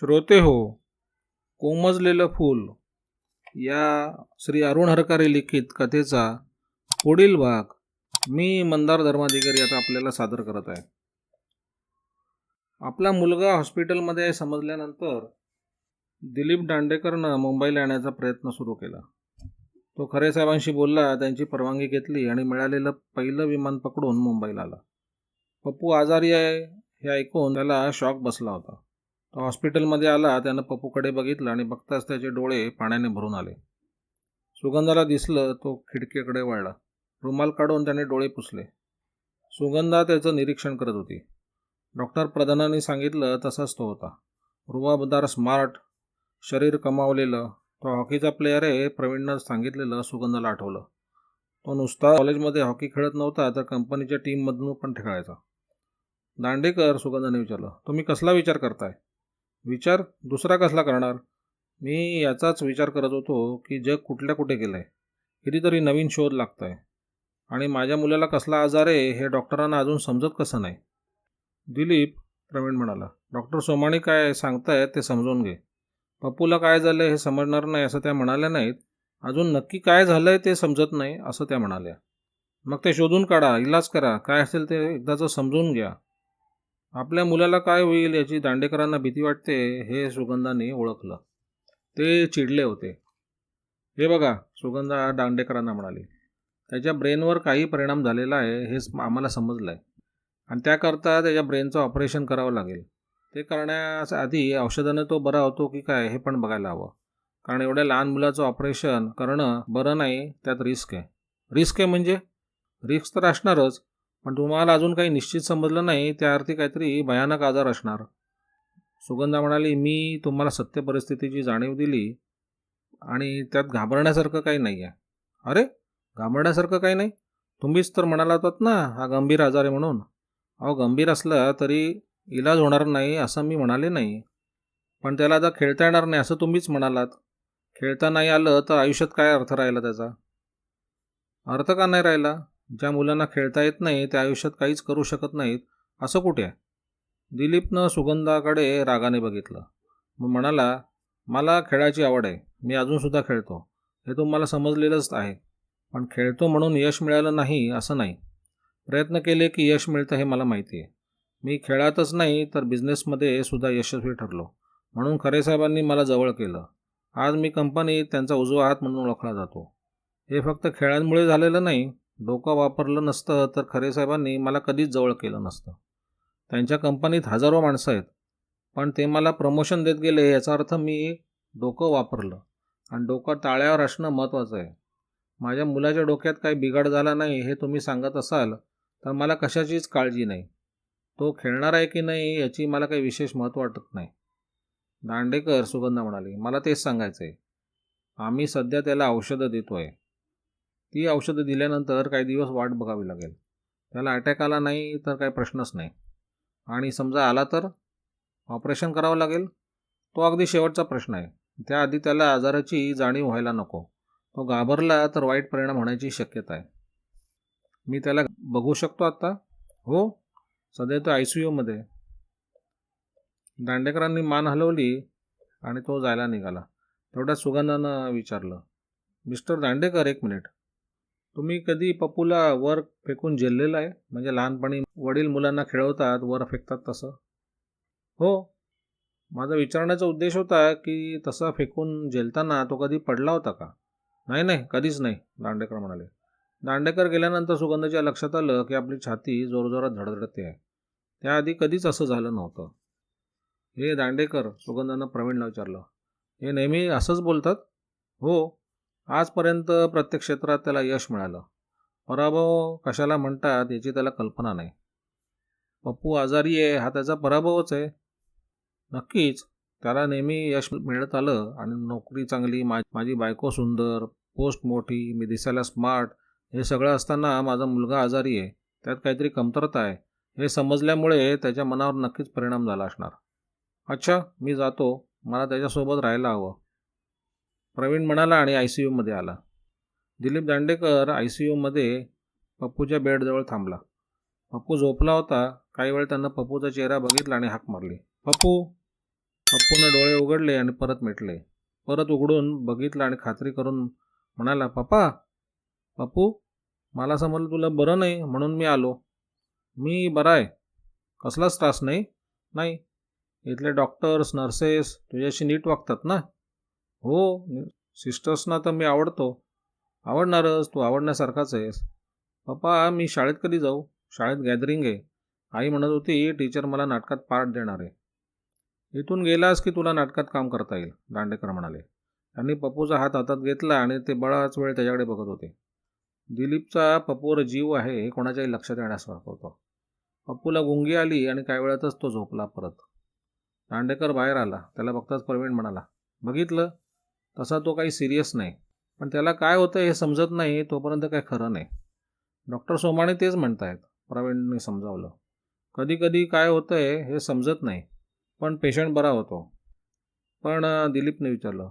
श्रोते हो कोमजलेलं फूल. या श्री अरुण हरकारे लिखित कथेचा पुढील भाग मी मंदार धर्माधिकारी आता आपल्याला सादर करत आहे. आपला मुलगा हॉस्पिटलमध्ये समजल्यानंतर दिलीप दांडेकरनं मुंबईला येण्याचा प्रयत्न सुरू केला. तो खरे साहेबांशी बोलला त्यांची परवानगी घेतली आणि मिळालेलं पहिलं विमान पकडून मुंबईला आला. पप्पू आजारी आहे हे ऐकून त्याला शॉक बसला होता. तो हॉस्पिटलमध्ये आला त्यानं पप्पूकडे बघितलं आणि बघताच त्याचे डोळे पाण्याने भरून आले. सुगंधाला दिसलं तो खिडकीकडे वळला. रुमाल काढून त्याने डोळे पुसले. सुगंधा त्याचं निरीक्षण करत होती. डॉक्टर प्रधानांनी सांगितलं तसाच तो होता. रुबाबदार स्मार्ट शरीर कमावलेलं. तो हॉकीचा प्लेअर आहे प्रवीणनं सांगितलेलं सुगंधाला आठवलं. तो नुसता कॉलेजमध्ये हॉकी खेळत नव्हता तर कंपनीच्या टीममधून पण खेळायचा. दांडेकर सुगंधाने विचारलं तुम्ही कसला विचार करताय? विचार दुसरा कसला करणार? मी याचाच विचार करत होतो की जग कुठल्या कुठे गेलं आहे कितीतरी नवीन शोध लागत आहे आणि माझ्या मुलाला कसला आजार आहे हे डॉक्टरांना अजून समजत कसं नाही. दिलीप प्रवीण म्हणाला डॉक्टर सोमाणी काय सांगतायत ते समजून घे. पप्पूला काय झालं हे समजणार नाही असं त्या म्हणाल्या नाहीत. अजून नक्की काय झालंय ते समजत नाही असं त्या म्हणाल्या. मग ते शोधून काढा इलाज करा. काय असेल ते एकदाचं समजून घ्या. आपल्या मुलाला काय होईल याची दांडेकरांना भीती वाटते हे सुगंधाने ओळखलं. ते चिडले होते. हे बघा सुगंधा दांडेकरांना म्हणाली. त्याच्या ब्रेनवर काही परिणाम झालेला आहे हेच आम्हाला समजलं आहे आणि त्याकरता त्याच्या ब्रेनचं ऑपरेशन करावं लागेल. ते करण्यास आधी औषधाने तो बरा होतो की काय हे पण बघायला हवं. कारण एवढ्या लहान मुलाचं ऑपरेशन करणं बरं नाही त्यात रिस्क आहे. रिस्क आहे म्हणजे? रिस्क तर असणारच पण तुम्हाला अजून काही निश्चित समजलं नाही त्या अर्थी काहीतरी भयानक आजार असणार. सुगंधा म्हणाली मी तुम्हाला सत्य परिस्थितीची जाणीव दिली आणि त्यात घाबरण्यासारखं काही नाही आहे अरे घाबरण्यासारखं काही नाही? तुम्हीच तर म्हणाला होतात ना हा गंभीर आजार आहे म्हणून. अहो गंभीर असला तरी इलाज होणार नाही असं मी म्हणाले नाही. पण त्याला आता खेळता येणार नाही असं तुम्हीच म्हणालात. खेळता नाही आलं तर आयुष्यात काय अर्थ राहिला त्याचा? अर्थ का नाही राहिला? ज्या मुलांना खेळता येत नाही त्या आयुष्यात काहीच करू शकत नाहीत असं कुठे आहे? दिलीपनं सुगंधाकडे रागाने बघितलं. मग म्हणाला मला खेळायची आवड आहे. मी अजूनसुद्धा खेळतो. हे तुम्हाला समजलेलंच आहे. पण खेळतो म्हणून यश मिळालं नाही असं नाही. प्रयत्न केले की यश मिळतं हे मला माहिती आहे. मी खेळातच नाही तर बिझनेसमध्ये सुद्धा यशस्वी ठरलो. म्हणून खरे साहेबांनी मला जवळ केलं. आज मी कंपनीत त्यांचा उजवा हात म्हणून ओळखला जातो. हे फक्त खेळांमुळे झालेलं नाही डोकं वापरलं नसतं तर खरे साहेबांनी मला कधीच जवळ केलं नसतं. त्यांच्या कंपनीत हजारो माणसं आहेत पण ते मला प्रमोशन देत गेले याचा अर्थ मी डोकं वापरलं आणि डोकं टाळ्यावर असणं महत्त्वाचं आहे. माझ्या मुलाच्या डोक्यात काही बिघाड झाला नाही हे तुम्ही सांगत असाल तर मला कशाचीच काळजी नाही. तो खेळणार आहे की नाही याची मला काही विशेष महत्त्व वाटत नाही. दांडेकर सुगंधा म्हणाली मला तेच सांगायचं आहे आम्ही सध्या त्याला औषधं देतो आहे ती औषधं दिल्यानंतर काही दिवस वाट बघावी लागेल. त्याला अटॅक आला नाही तर काही प्रश्नच नाही. आणि समजा आला तर ऑपरेशन करावं लागेल? तो अगदी शेवटचा प्रश्न आहे. त्याआधी त्याला आजाराची जाणीव व्हायला नको. तो घाबरला तर वाईट परिणाम होण्याची शक्यता आहे. मी त्याला बघू शकतो आत्ता हो. सध्या तो आय सी यूमध्ये दांडेकरांनी मान हलवली आणि तो जायला निघाला. तेवढ्या सुगंधानं विचारलं मिस्टर दांडेकर एक मिनिट. तुम्ही कधी पप्पूला वर फेकून झेललेलं आहे? म्हणजे लहानपणी वडील मुलांना खेळवतात वर फेकतात तसं? हो. माझा विचारण्याचा उद्देश होता की तसा फेकून झेलताना तो कधी पडला होता का? नाही नाही. कधीच नाही दांडेकर म्हणाले. दांडेकर गेल्यानंतर सुगंधाच्या लक्षात आलं की आपली छाती जोरजोरात धडधडते आहे. त्याआधी कधीच असं झालं नव्हतं. हे दांडेकर सुगंधानं प्रवीणला विचारलं. हे नेहमी असंच बोलतात? हो. आजपर्यंत प्रत्येक क्षेत्रात त्याला यश मिळालं. पराभव कशाला म्हणतात याची त्याला कल्पना नाही. पप्पू आजारी आहे हा त्याचा पराभवच आहे. नक्कीच त्याला नेहमी यश मिळत आलं आणि नोकरी चांगली मा माझी बायको सुंदर पोस्ट मोठी मी दिसायला स्मार्ट हे सगळं असताना माझा मुलगा आजारी आहे. त्यात काहीतरी कमतरता आहे. हे समजल्यामुळे त्याच्या मनावर नक्कीच परिणाम झाला असणार. अच्छा मी जातो. मला त्याच्यासोबत राहायला हवं. प्रवीण म्हणाला आणि आय सी यूमध्ये आला. दिलीप दांडेकर आय सी यूमध्ये पप्पूच्या बेडजवळ थांबला. पप्पू झोपला होता. काही वेळ त्यानं पप्पूचा चेहरा बघितला आणि हाक मारली. पप्पू! पप्पूनं डोळे उघडले आणि परत मिटले. परत उघडून बघितलं आणि खात्री करून म्हणाला पप्पा! पप्पू! मला समजलं तुला बरं नाही म्हणून मी आलो. मी बरा आहे. कसलाच त्रास नाही. नाही. इथले डॉक्टर्स नर्सेस तुझ्याशी नीट वागतात ना? हो सिस्टर्सना तर मी आवडतो. आवडणारच तू आवडण्यासारखाच आहेस. पप्पा मी शाळेत कधी जाऊ? शाळेत गॅदरिंग आहे. आई म्हणत होती टीचर मला नाटकात पार्ट देणार आहे. इथून गेलास की तुला नाटकात काम करता येईल दांडेकर म्हणाले. त्यांनी पप्पूचा हात हातात घेतला आणि ते बराच वेळ त्याच्याकडे बघत होते. दिलीपचा पप्पूवर जीव आहे हे कोणाच्याही लक्षात येण्यास वापरतो. पप्पूला गुंगी आली आणि काही वेळातच तो झोपला परत. दांडेकर बाहेर आला. त्याला बघताच प्रवीण म्हणाला बघितलं? तसा तो काही सिरियस नाही. पण त्याला काय होतं हे समजत नाही तोपर्यंत काही खरं नाही. डॉक्टर सोमाणे तेच म्हणतायत प्रवीणने समजावलं. कधी कधी काय होतं आहे हे समजत नाही पण पेशंट बरा होतो. पण दिलीपने विचारलं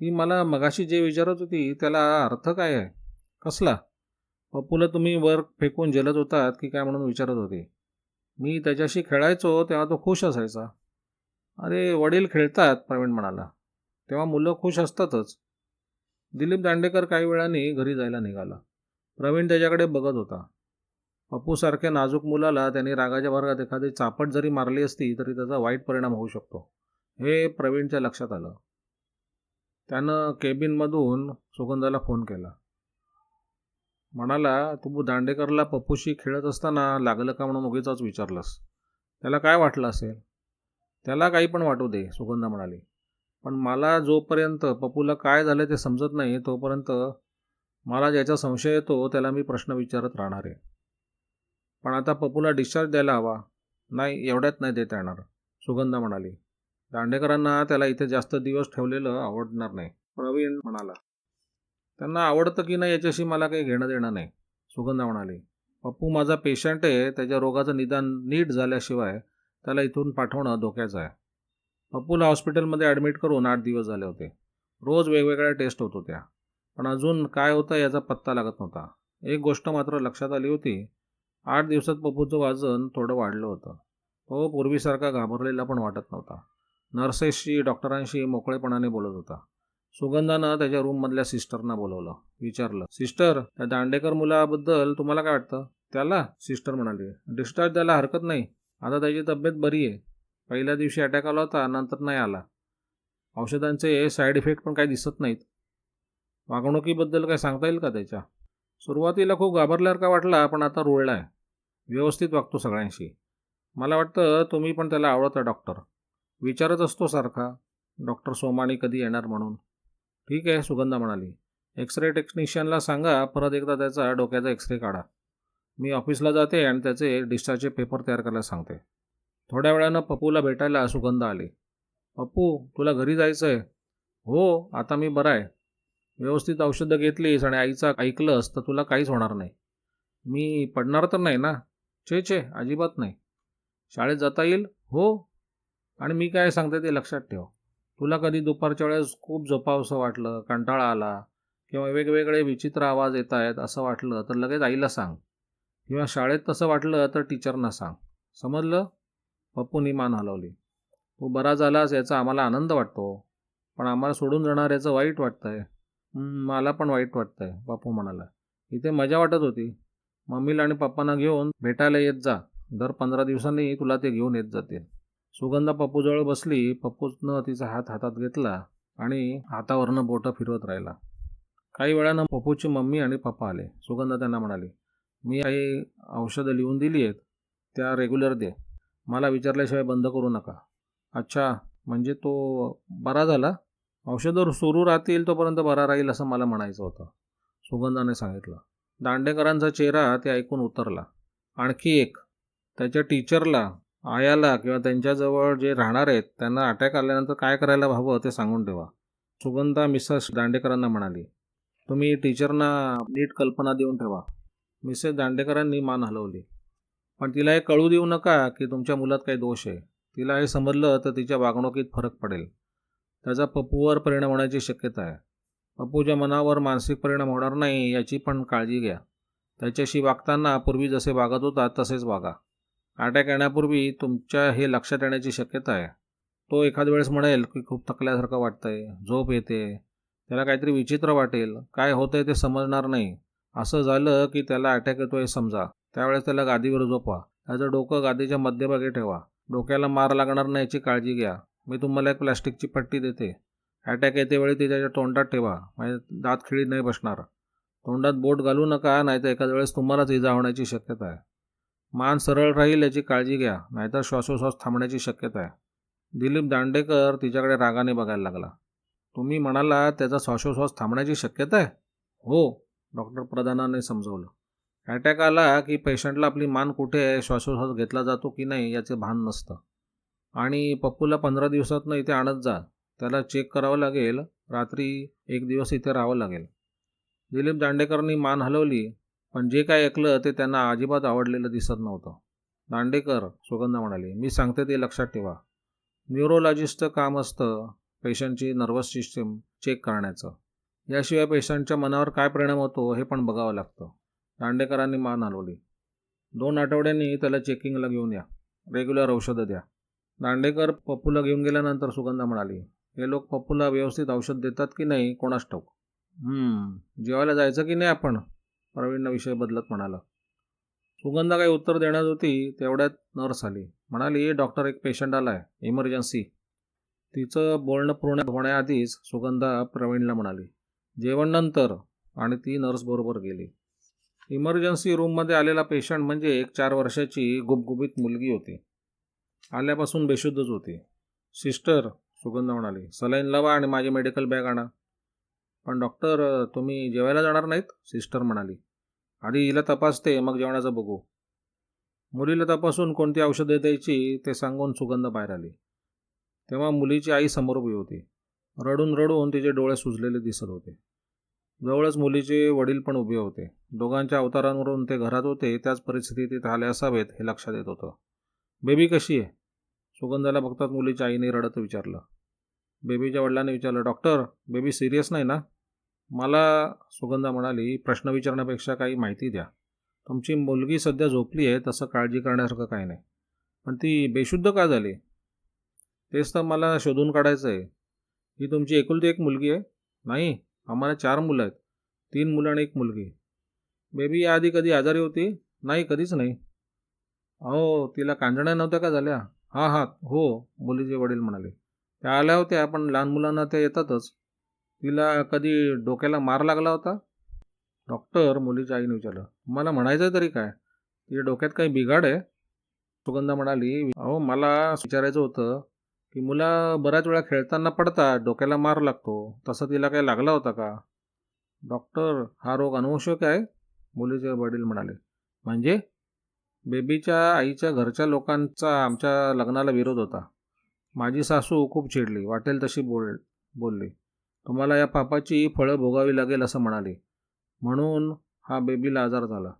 ती मला मगाशी जे विचारत होती त्याला अर्थ काय आहे? कसला? पप्पूला तुम्ही वर फेकून जलत होतात की काय म्हणून विचारत होती? मी त्याच्याशी खेळायचो तेव्हा तो खुश असायचा. अरे वडील खेळतात प्रवीण म्हणाला. तेव्हा मुलं खुश असतातच. दिलीप दांडेकर काही वेळाने घरी जायला निघाला. प्रवीण त्याच्याकडे बघत होता. पप्पूसारख्या नाजूक मुलाला त्यांनी रागाच्या वर्गात एखादी चापट जरी मारली असती तरी त्याचा वाईट परिणाम होऊ शकतो. हे प्रवीणच्या लक्षात आलं. त्यानं केबिनमधून सुगंधाला फोन केला. म्हणाला तू दांडेकरला पप्पूशी खेळत असताना लागलं का म्हणून उगीचाच विचारलंस? त्याला काय वाटलं असेल? त्याला काही पण वाटू दे सुगंधा म्हणाली. पण मला जोपर्यंत पप्पूला काय झालं ते समजत नाही तोपर्यंत मला ज्याचा संशय येतो त्याला मी प्रश्न विचारत राहणार आहे. पण आता पप्पूला डिस्चार्ज द्यायला हवा. नाही एवढ्यात नाही देता येणार सुगंधा म्हणाली. दांडेकरांना त्याला इथे जास्त दिवस ठेवलेलं आवडणार नाही प्रवीण म्हणाला. त्यांना आवडतं की नाही याच्याशी मला काही घेणं देणं नाही सुगंधा म्हणाली. पप्पू माझा पेशंट आहे त्याच्या रोगाचं निदान नीट झाल्याशिवाय त्याला इथून पाठवणं धोक्याचं आहे. पप्पूला हॉस्पिटलमध्ये ॲडमिट करून आठ दिवस झाले होते. रोज वेगवेगळ्या टेस्ट होत होत्या. पण अजून काय होतं याचा पत्ता लागत नव्हता. एक गोष्ट मात्र लक्षात आली होती. आठ दिवसात पप्पूचं वाजन थोडं वाढलं होतं. तो पूर्वीसारखा घाबरलेला पण वाटत नव्हता. नर्सेसशी डॉक्टरांशी मोकळेपणाने बोलत होता. सुगंधानं त्याच्या रूममधल्या सिस्टरना बोलवलं. विचारलं सिस्टर त्या दांडेकर मुलाबद्दल तुम्हाला काय वाटतं? त्याला सिस्टर म्हणाली डिस्चार्ज द्यायला हरकत नाही. आता त्याची तब्येत बरी आहे. पहिल्या दिवशी अटॅक आला होता नंतर नाही आला. औषधांचे साईड इफेक्ट पण काही दिसत नाहीत. वागणुकीबद्दल काय सांगता येईल का त्याच्या? सुरुवातीला खूप घाबरल्यासारखा वाटला पण आता रुळला आहे व्यवस्थित वागतो सगळ्यांशी. मला वाटतं तुम्ही पण त्याला आवडता डॉक्टर विचारत असतो सारखा. डॉक्टर सोमाणी कधी येणार म्हणून. ठीक आहे सुगंधा म्हणाली. एक्सरे टेक्निशियनला सांगा परत एकदा त्याचा डोक्याचा एक्सरे काढा. मी ऑफिसला जाते आणि त्याचे डिस्चार्जचे पेपर तयार करायला सांगते. थोड्या वेळानं पप्पूला भेटायला सुगंधा आली. पप्पू तुला घरी जायचं आहे हो आता मी बरा आहे. व्यवस्थित औषधं घेतलीस आणि आईचा ऐकलंस तर तुला काहीच होणार नाही. मी पडणार तर नाही ना? छे छे अजिबात नाही. शाळेत जाता येईल? हो. आणि मी काय सांगते ते लक्षात ठेव. तुला कधी दुपारच्या वेळेस खूप झोपावसं वाटलं कंटाळा आला किंवा वेगवेगळे विचित्र आवाज येत आहेत असं वाटलं तर लगेच आईला सांग. किंवा शाळेत तसं वाटलं तर टीचरना सांग. समजलं? पप्पूनी मान हलवली. तू बरा झालास याचा आम्हाला आनंद वाटतो पण आम्हाला सोडून जाणार याचं वाईट वाटतंय. आहे मला पण वाईट वाटतं आहे बापू म्हणाला. इथे मजा वाटत होती. मम्मीला आणि पप्पांना घेऊन भेटायला येत जा. दर पंधरा दिवसांनी तुला ते घेऊन येत जातील. सुगंधा पप्पूजवळ बसली पप्पूनं तिचा हात हातात घेतला आणि हातावरनं बोटं फिरवत राहिला. काही वेळानं पप्पूची मम्मी आणि पप्पा आले. सुगंधा त्यांना म्हणाली मी काही औषधं लिहून दिली आहेत त्या रेग्युलर दे. मला विचारल्याशिवाय बंद करू नका. अच्छा म्हणजे तो बरा झाला? औषधं सुरू राहतील तोपर्यंत बरा राहील असं मला म्हणायचं होतं. सुगंधाने सांगितलं. दांडेकरांचा चेहरा ते ऐकून उतरला. आणखी एक त्याच्या टीचरला आयाला किंवा त्यांच्याजवळ जे राहणार आहेत त्यांना अटॅक आल्यानंतर काय करायला हवं ते सांगून ठेवा. सुगंधा मिसेस दांडेकरांना म्हणाली. तुम्ही टीचरना नीट कल्पना देऊन ठेवा. मिसेस दांडेकरांनी मान हलवली. पण तिला हे कळू देऊ नका की तुमच्या मुलात काही दोष आहे. तिला हे समजलं तर तिच्या वागणुकीत फरक पडेल. त्याचा पप्पूवर परिणाम होण्याची शक्यता आहे. पप्पूच्या मनावर मानसिक परिणाम होणार नाही याची पण काळजी घ्या. त्याच्याशी वागताना पूर्वी जसे वागत होता तसेच वागा. अटॅक येण्यापूर्वी तुमच्या हे लक्षात येण्याची शक्यता आहे. तो एखाद वेळेस म्हणेल की खूप थकल्यासारखं वाटतंय झोप येते त्याला काहीतरी विचित्र वाटेल काय होतंय ते समजणार नाही. असं झालं की त्याला अटॅक येतो हे समजा. त्यावेळेस त्याला गादीवर झोपवा. त्याचं डोकं गादीच्या मध्यभागी ठेवा. डोक्याला मार लागणार नाही याची काळजी घ्या. मी तुम्हाला एक प्लॅस्टिकची पट्टी देते. अटॅक येते वेळी ती त्याच्या तोंडात ठेवा. म्हणजे दात खिळी नाही बसणार. तोंडात बोट घालू नका नाहीतर एखाद्या वेळेस तुम्हालाच इजा होण्याची शक्यता आहे. मान सरळ राहील याची काळजी घ्या. नाहीतर श्वासोश्वास थांबण्याची शक्यता आहे. दिलीप दांडेकर तिच्याकडे रागाने बघायला लागला. तुम्ही म्हणाला त्याचा श्वासोश्वास थांबण्याची शक्यता आहे? हो डॉक्टर प्रधानाने समजवलं. अटॅक आला की पेशंटला आपली मान कुठे आहे श्वासोश्वास घेतला जातो की नाही याचे भान नसतं. आणि पप्पूला पंधरा दिवसातनं इथे आणत जा. त्याला चेक करावं लागेल. रात्री एक दिवस इथे राहावं लागेल. दिलीप दांडेकरांनी मान हलवली पण जे काय ऐकलं ते त्यांना अजिबात आवडलेलं दिसत नव्हतं. दांडेकर सुगंधा म्हणाली मी सांगते ते लक्षात ठेवा. न्यूरोलॉजिस्टचं काम असतं पेशंटची नर्वस सिस्टीम चेक करण्याचं. याशिवाय पेशंटच्या मनावर काय परिणाम होतो हे पण बघावं लागतं. दांडेकरांनी मान हलवली. दोन आठवड्यांनी त्याला चेकिंगला घेऊन या. रेग्युलर औषधं द्या. दांडेकर पप्पूला घेऊन गेल्यानंतर सुगंधा म्हणाली हे लोक पप्पूला व्यवस्थित औषध देतात की नाही कोणास ठाऊक? जेवायला जायचं की नाही आपण? प्रवीणनं विषय बदलत म्हणाला. सुगंधा काही उत्तर देण्यात होती तेवढ्यात नर्स आली. म्हणाली डॉक्टर एक पेशंट आला आहे इमर्जन्सी तिचं बोलणं पूर्ण होण्याआधीच सुगंधा प्रवीणला म्हणाली जेवण नंतर. आणि ती नर्स बरोबर गेली. इमर्जन्सी रूममध्ये आलेला पेशंट म्हणजे एक चार वर्षाची गुबगुबीत मुलगी होती. आल्यापासून बेशुद्धच होती. सिस्टर सुगंधा म्हणाली सलाईन लावा आणि माझी मेडिकल बॅग आणा. पण डॉक्टर तुम्ही जेवायला जाणार नाहीत? सिस्टर म्हणाली. आधी हिला तपासते मग जेवणाचं बघू. मुलीला तपासून कोणती औषधं द्यायची ते सांगून सुगंध बाहेर आली. तेव्हा मुलीची आई समोर उभी होती. रडून रडून तिचे डोळे सुजलेले दिसत होते. जवळच मुलीचे वडील पण उभे होते. दोघांच्या अवतारांवरून ते घरात होते त्याच परिस्थितीत आले असावेत हे लक्षात येत होतं. बेबी कशी आहे? सुगंधाला बघताच मुलीच्या आईने रडत विचारलं. बेबीच्या वडिलांनी विचारलं डॉक्टर बेबी सिरियस नाही ना? मला सुगंधा म्हणाली प्रश्न विचारण्यापेक्षा काही माहिती द्या. तुमची मुलगी सध्या झोपली आहे तसं काळजी करण्यासारखं काही नाही. पण ती बेशुद्ध का झाली? तेच तर मला शोधून काढायचं आहे ही तुमची एकुलती एक मुलगी आहे? नाही. आम्हाला चार मुलं आहेत. तीन मुलं आणि एक मुलगी. बेबी याआधी कधी आजारी होती? नाही कधीच नाही. अहो तिला कांजण्या नव्हत्या का झाल्या? हां हां हो मुलीचे वडील म्हणाले. त्या आल्या होत्या पण लहान मुलांना त्या येतातच. तिला कधी डोक्याला मार लागला होता? डॉक्टर मुलीच्या आईने विचारलं. मला म्हणायचं तरी काय? तिच्या डोक्यात काही बिघाड आहे? सुगंधा म्हणाली अहो मला विचारायचं होतं की मुलं बऱ्याच वेळा खेळताना पडतात डोक्याला मार लागतो. तसं तिला काही लागला होता का? डॉक्टर हा रोग अनुवंशक आहे मुलीचे वडील म्हणाले. म्हणजे? बेबीच्या आईच्या घरच्या लोकांचा आमच्या लग्नाला विरोध होता. माझी सासू खूप चिडली वाटेल तशी बोल बोलली. तुम्हाला या पापाची फळं भोगावी लागेल असं म्हणाली. म्हणून हा बेबीला आजार झाला.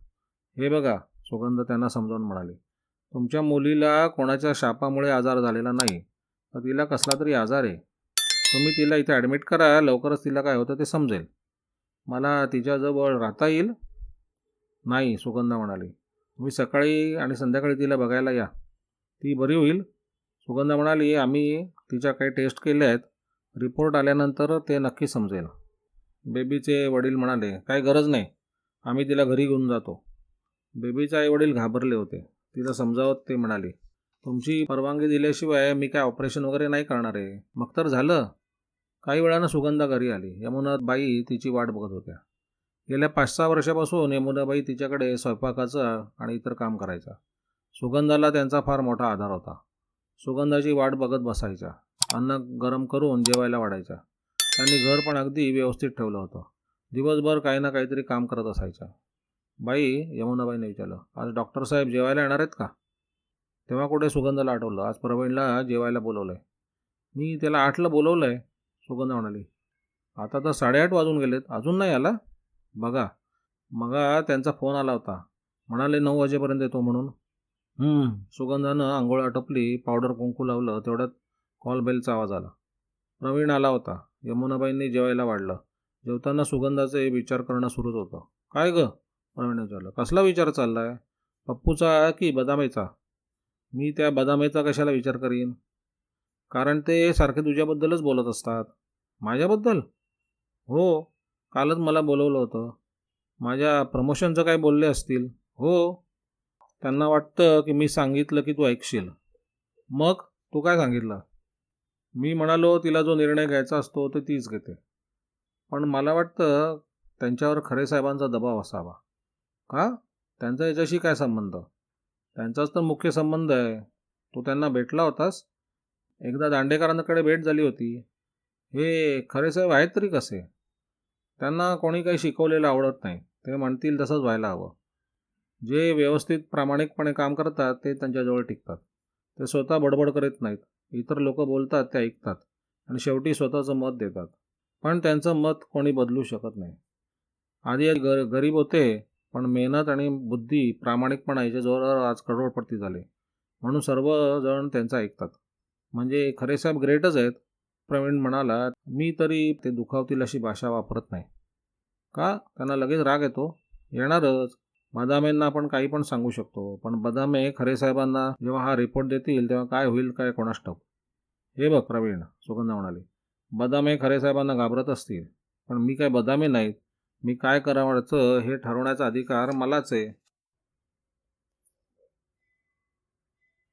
हे बघा सुगंध त्यांना समजावून म्हणाले. तुमच्या मुलीला कोणाच्या शापामुळे आजार झालेला नाही. तर तिला कसला तरी आजार आहे. तुम्ही तिला इथे ॲडमिट करा लवकरच तिला काय होतं ते समजेल. मला तिच्याजवळ राहता येईल? नाही सुगंधा म्हणाली. तुम्ही सकाळी आणि संध्याकाळी तिला बघायला या. ती बरी होईल? सुगंधा म्हणाली आम्ही तिच्या काही टेस्ट केल्या आहेत. रिपोर्ट आल्यानंतर ते नक्की समजेल. बेबीचे वडील म्हणाले काही गरज नाही. आम्ही तिला घरी घेऊन जातो. बेबीचे आई वडील घाबरले होते. तिला समजावत ते म्हणाले तुमची परवानगी दिल्याशिवाय मी काय ऑपरेशन वगैरे नाही करणार आहे. मग तर झालं. काही वेळानं सुगंधा घरी आली. यमुनाबाई तिची वाट बघत होत्या. गेल्या पाच सहा वर्षापासून यमुनाबाई तिच्याकडे स्वयंपाकाचं आणि इतर काम करायचा. सुगंधाला त्यांचा फार मोठा आधार होता. सुगंधाची वाट बघत बसायच्या. अन्न गरम करून जेवायला वाढायच्या. त्यांनी घर पण अगदी व्यवस्थित ठेवलं होतं. दिवसभर काही ना काहीतरी काम करत असायच्या. बाई यमुनाबाईने विचारलं आज डॉक्टर साहेब जेवायला येणार आहेत का? तेव्हा कुठे सुगंधाला आठवलं? आज प्रवीणला जेवायला बोलवलं आहे मी त्याला आठला बोलवलं आहे सुगंधा म्हणाली. आता तर साडेआठ वाजून गेलेत. अजून नाही आला? बघा. मगा त्यांचा फोन आला होता. म्हणाले नऊ वाजेपर्यंत येतो म्हणून. सुगंधानं आंघोळ आटपली पावडर कुंकू लावलं तेवढ्यात कॉल बेलचा आवाज आला. प्रवीण आला होता. यमुनाबाईंनी जेवायला वाढलं. जेवताना सुगंधाचे विचार करणं सुरूच होतं. काय ग? प्रवीण विचारलं. कसला विचार चालला आहे पप्पूचा की बदामेचा? मी त्या बदामेचा कशाला विचार करीन? कारण ते सारखे तुझ्याबद्दलच बोलत असतात. माझ्याबद्दल? हो कालच मला बोलवलं होतं. माझ्या प्रमोशनचं काय बोलले असतील. हो. त्यांना वाटतं की मी सांगितलं की तू ऐकशील. मग तू काय सांगितलं? मी म्हणालो तिला जो निर्णय घ्यायचा असतो ते तीच घेते. पण मला वाटतं त्यांच्यावर खरे साहेबांचा दबाव असावा. का? त्यांचा याच्याशी काय संबंध? त्यांचाच तर मुख्य संबंध आहे. तू त्यांना भेटला होतास. एकदा दांडेकरांकडे भेट झाली होती. हे खरे साहेब आहेत तरी कसे? त्यांना कोणी काही शिकवलेलं आवडत नाही. ते म्हणतील तसंच व्हायला हवं. जे व्यवस्थित प्रामाणिकपणे काम करतात ते त्यांच्याजवळ टिकतात. ते स्वतः बडबड करीत नाहीत. इतर लोक बोलतात ते ऐकतात आणि शेवटी स्वतःचं मत देतात. पण त्यांचं मत कोणी बदलू शकत नाही. आधी ग गरीब होते पण मेहनत आणि बुद्धी प्रामाणिकपणा याच्या जोरावर आज करोडपती झाले. म्हणून सर्वजण त्यांचं ऐकतात. म्हणजे खरे साहेब ग्रेटच आहेत. प्रवीण म्हणाला मी तरी ते दुखावतील अशी भाषा वापरत नाही. का? त्यांना लगेच राग येतो? येणारच. बदामेंना आपण काही पण सांगू शकतो. पण बदामे खरे साहेबांना जेव्हा हा रिपोर्ट देतील तेव्हा काय होईल काय कोणास ठाऊक. हे बघ प्रवीण सुगंधा म्हणाले बदामे खरे साहेबांना घाबरत असतील. पण मी काय बदामे नाहीत. मी काय करावयाचं हे ठरवण्याचा अधिकार मलाच आहे.